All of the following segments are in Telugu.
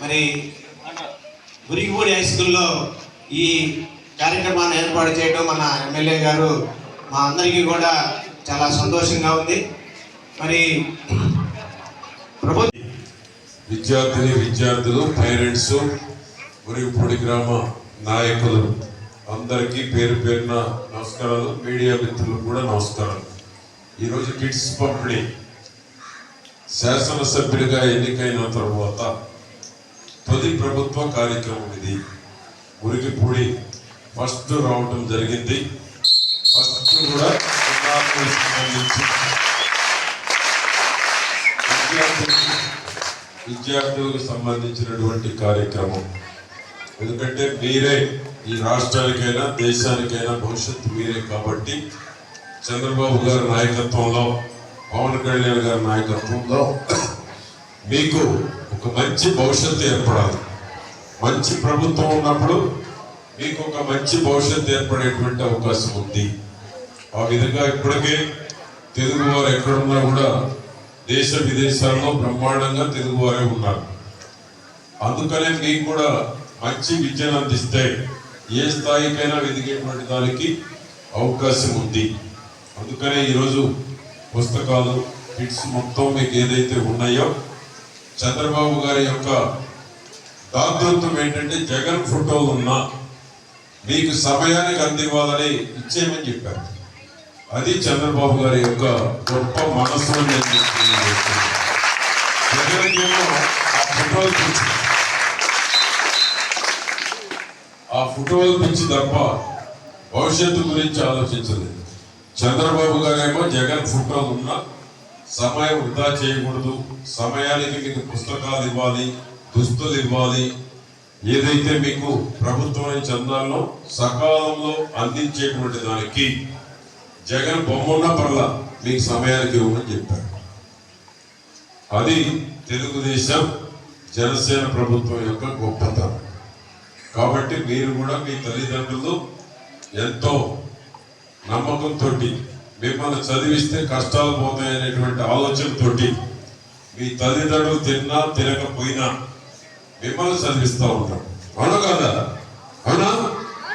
మరి గురిగిపూడి హై స్కూల్లో ఈ కార్యక్రమాన్ని ఏర్పాటు చేయడం మన ఎమ్మెల్యే గారు మా అందరికీ కూడా చాలా సంతోషంగా ఉంది. మరి ప్రభుత్వ విద్యార్థిని విద్యార్థులు పేరెంట్స్ మురిగిపూడి గ్రామ నాయకులు అందరికీ పేరు పేరున నమస్కారాలు. మీడియా మిత్రులకు కూడా నమస్కారాలు. ఈరోజు కిడ్స్ పంపిణీ. శాసనసభ్యులుగా ఎన్నికైన తర్వాత తొలి ప్రభుత్వ కార్యక్రమం ఇది. ఉరికిపూడి ఫస్ట్ రావటం జరిగింది. ఫస్ట్ కూడా సంబంధించి. విద్యార్థులకు విద్యార్థులకు సంబంధించినటువంటి కార్యక్రమం. ఎందుకంటే మీరే ఈ రాష్ట్రానికైనా దేశానికైనా భవిష్యత్తు మీరే కాబట్టి చంద్రబాబు గారి నాయకత్వంలో పవన్ కళ్యాణ్ గారి నాయకత్వంలో మీకు ఒక మంచి భవిష్యత్తు ఏర్పడాలి. మంచి ప్రభుత్వం ఉన్నప్పుడు మీకు ఒక మంచి భవిష్యత్తు ఏర్పడేటువంటి అవకాశం ఉంది. ఆ విధంగా ఇప్పటికే తెలుగువారు ఎక్కడున్నా కూడా దేశ విదేశాల్లో బ్రహ్మాండంగా తెలుగువారే ఉన్నారు. అందుకనే మీకు కూడా మంచి విద్యను అందిస్తే ఏ స్థాయికైనా ఎదిగేటువంటి దానికి అవకాశం ఉంది. అందుకనే ఈరోజు పుస్తకాలు కిట్స్ మొత్తం మీకు ఏదైతే ఉన్నాయో చంద్రబాబు గారి యొక్క దాతృత్వం ఏంటంటే జగన్ ఫోటోలు ఉన్నా మీకు సమయానికి అందివ్వాలని ఇచ్చేయమని చెప్పారు. అది చంద్రబాబు గారి యొక్క గొప్ప మనసు ఆ ఫోటోలు పిచ్చి ఆ ఫోటోలు పిచ్చి తప్ప భవిష్యత్తు గురించి ఆలోచించలేదు. చంద్రబాబు గారేమో జగన్ ఫోటో ఉన్నా సమయం వృధా చేయకూడదు. సమయానికి మీకు పుస్తకాలు ఇవ్వాలి దుస్తులు ఇవ్వాలి. ఏదైతే మీకు ప్రభుత్వం నుంచి సకాలంలో అందించేటువంటి దానికి జగన్ బొమ్మన్న పర్ల మీకు సమయానికి ఇవ్వమని చెప్పారు. అది తెలుగుదేశం జనసేన ప్రభుత్వం యొక్క గొప్పతనం. కాబట్టి మీరు కూడా మీ తల్లిదండ్రులు ఎంతో నమ్మకంతో మిమ్మల్ని చదివిస్తే కష్టాలు పోతాయనేటువంటి ఆలోచనతో మీ తల్లిదండ్రులు తిన్నా తినకపోయినా మిమ్మల్ని చదివిస్తూ ఉంటాం. అవును కదా? అవునా?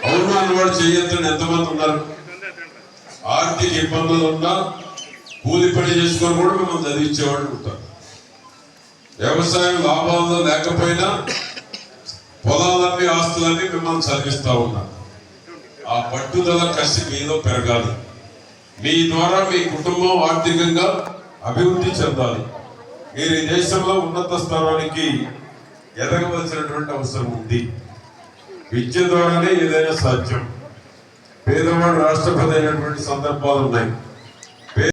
అవునా అన్నవాడు చేయొద్దని ఎంతమంది ఉన్నారు? ఆర్థిక ఇబ్బందులు ఉన్నా కూలి పని చేసుకొని కూడా మిమ్మల్ని చదివించేవాళ్ళు ఉంటారు. వ్యవసాయం లాభాలు లేకపోయినా పొలాలన్నీ ఆస్తులన్నీ మిమ్మల్ని చదివిస్తూ ఉన్నారు ఆ పట్టుదల కసి మీలో పెరగాలి. మీ ద్వారా మీ కుటుంబం ఆర్థికంగా అభివృద్ధి చెందాలి. మీరు ఈ దేశంలో ఉన్నత స్థానానికి ఎదగవలసినటువంటి అవసరం ఉంది. విద్య ద్వారానే ఏదైనా సాధ్యం. పేదవాడు రాష్ట్రపతి అయినటువంటి సందర్భాలు ఉన్నాయి.